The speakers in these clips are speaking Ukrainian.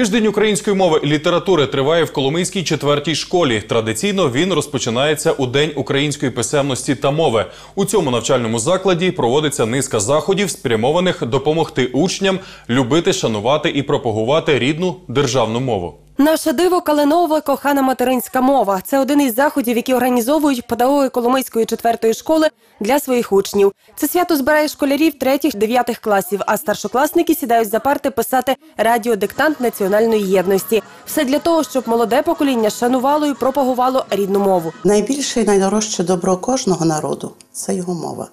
Тиждень української мови і літератури триває в Коломийській четвертій школі. Традиційно він розпочинається у День української писемності та мови. У цьому навчальному закладі проводиться низка заходів, спрямованих допомогти учням любити, шанувати і пропагувати рідну державну мову. Наше диво калинове кохана материнська мова. Це один із заходів, які організовують педагоги Коломийської четвертої школи для своїх учнів. Це свято збирає школярів третіх, дев'ятих класів, а старшокласники сідають за парти писати радіодиктант національної єдності. Все для того, щоб молоде покоління шанувало і пропагувало рідну мову. Найбільше і найдорожче добро кожного народу це його мова.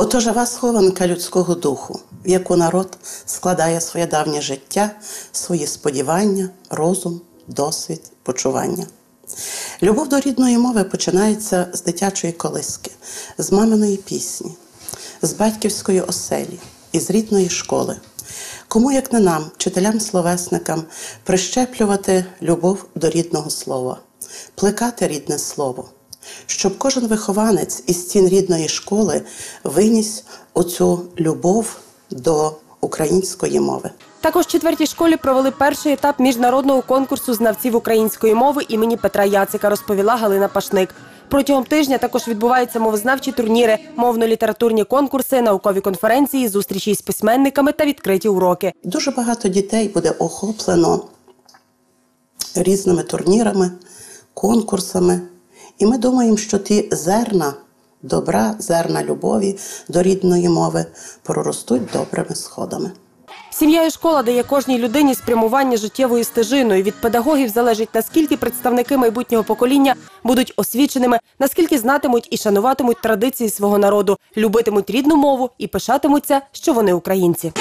Ото жива схованка людського духу, в яку народ складає своє давнє життя, свої сподівання, розум, досвід, почування. Любов до рідної мови починається з дитячої колиски, з маминої пісні, з батьківської оселі і з рідної школи. Кому, як не нам, вчителям-словесникам, прищеплювати любов до рідного слова, плекати рідне слово, щоб кожен вихованець із стін рідної школи виніс оцю любов до української мови. Також в четвертій школі провели перший етап міжнародного конкурсу знавців української мови імені Петра Яцика, розповіла Галина Пашник. Протягом тижня також відбуваються мовознавчі турніри, мовно-літературні конкурси, наукові конференції, зустрічі з письменниками та відкриті уроки. Дуже багато дітей буде охоплено різними турнірами, конкурсами. І ми думаємо, що ті зерна добра, зерна любові до рідної мови проростуть добрими сходами. Сім'я і школа дає кожній людині спрямування життєвою стежиною. Від педагогів залежить наскільки представники майбутнього покоління будуть освіченими, наскільки знатимуть і шануватимуть традиції свого народу, любитимуть рідну мову і пишатимуться, що вони українці.